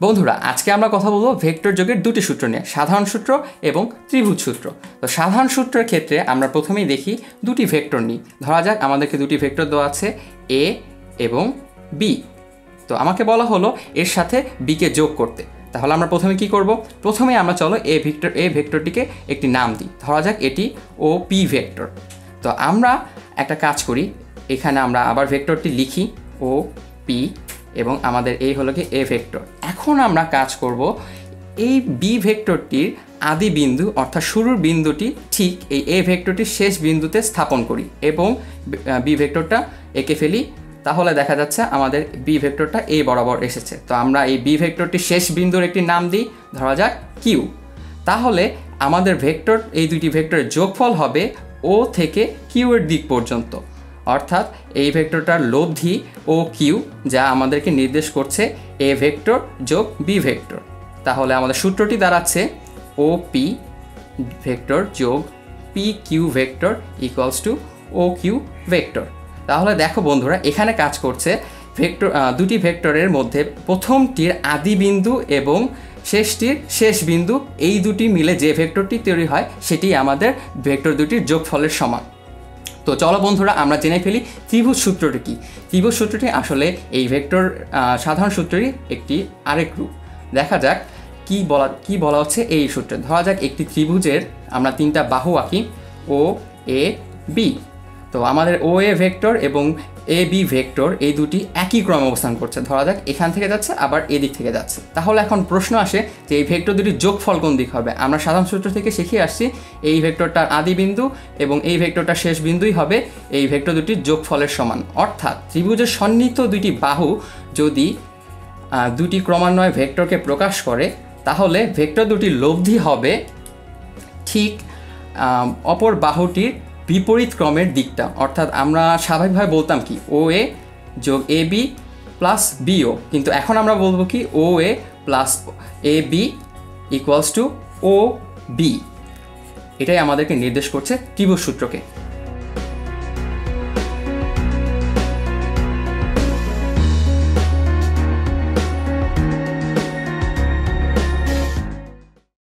বন্ধুরা, আজকে আমরা কথা বলব ভেক্টর যোগের দুটি সূত্র নিয়ে, সাধারণ সূত্র এবং ত্রিভুজ সূত্র। তো সাধারণ সূত্রের ক্ষেত্রে আমরা প্রথমেই দেখি দুটি ভেক্টর নিই। ধরা যাক আমাদেরকে দুটি ভেক্টর দেওয়া আছে এ এবং বি তো আমাকে বলা হলো এর সাথে বিকে যোগ করতে। তাহলে আমরা প্রথমে কি করব? প্রথমে আমরা চলো এ ভেক্টর এ ভেক্টরটিকে একটি নাম দিই। ধরা যাক এটি ও পি ভেক্টর। তো আমরা একটা কাজ করি, এখানে আমরা আবার ভেক্টরটি লিখি ও পি এবং আমাদের এই হলো কি এ ভেক্টর এখন আমরা কাজ করব এই বি ভেক্টরটির আদি বিন্দু, অর্থাৎ শুরুর বিন্দুটি ঠিক এই এ ভেক্টরটির শেষ বিন্দুতে স্থাপন করি এবং বি ভেক্টরটা এঁকে ফেলি। তাহলে দেখা যাচ্ছে আমাদের বি ভেক্টরটা এ বরাবর এসেছে। তো আমরা এই বি ভেক্টরটির শেষ বিন্দুর একটি নাম দিই, ধরা যাক কিউ তাহলে আমাদের ভেক্টর এই দুটি ভেক্টরের যোগফল হবে ও থেকে কিউ এর দিক পর্যন্ত। অর্থাৎ এই ভেক্টরটার লব্ধি ও কিউ যা আমাদেরকে নির্দেশ করছে এ ভেক্টর যোগ বি ভেক্টর। তাহলে আমাদের সূত্রটি দাঁড়াচ্ছে ও পি ভেক্টর যোগ P Q vector equals to O Q vector. তাহলে দেখো বন্ধুরা, এখানে কাজ করছে ভেক্টর দুটি ভেক্টরের মধ্যে প্রথমটির আদি বিন্দু এবং শেষটির শেষ বিন্দু। এই দুটি মিলে যে ভেক্টরটি তৈরি হয়, সেটি আমাদের ভেক্টর দুটির যোগফলের সমান। তো চলো বন্ধুরা, আমরা জেনে ফেলি ত্রিভুজ সূত্রটি কী। ত্রিভুজ সূত্রটি আসলে এই ভেক্টর সাধারণ সূত্রেরই একটি আরেক রূপ। দেখা যাক কি বলা কি বলা হচ্ছে এই সূত্রে। ধরা যাক একটি ত্রিভুজের, আমরা তিনটা বাহু আঁকি, ও, এ, বি। তো আমাদের ও, এ ভেক্টর এবং এ বি ভেক্টর এই দুটি একই ক্রমে অবস্থান করছে। ধরা যাক, এখান থেকে যাচ্ছে, আবার এদিক থেকে যাচ্ছে। তাহলে এখন প্রশ্ন আসে যে এই ভেক্টর দুটির যোগফল কোন দিক হবে? আমরা সাধারণ সূত্র থেকে শিখে আসছি, এই ভেক্টরটার আদি বিন্দু এবং এই ভেক্টরটার শেষ বিন্দুই হবে এই ভেক্টর দুটির যোগফলের সমান। অর্থাৎ ত্রিভুজের সন্নিহিত দুটি বাহু যদি দুটি ক্রমান্বয়ে ভেক্টরকে প্রকাশ করে, তাহলে ভেক্টর দুটির লব্ধি হবে ঠিক অপর বাহুটির বিপরীত ক্রমের দিকটা, অর্থাৎ আমরা স্বাভাবিকভাবে বলতাম কি ও এ যোগ এ বি প্লাস বিও কিন্তু এখন আমরা বলব কি O A plus A B equals to O B এটাই আমাদেরকে নির্দেশ করছে ত্রিভুজ সূত্রকে।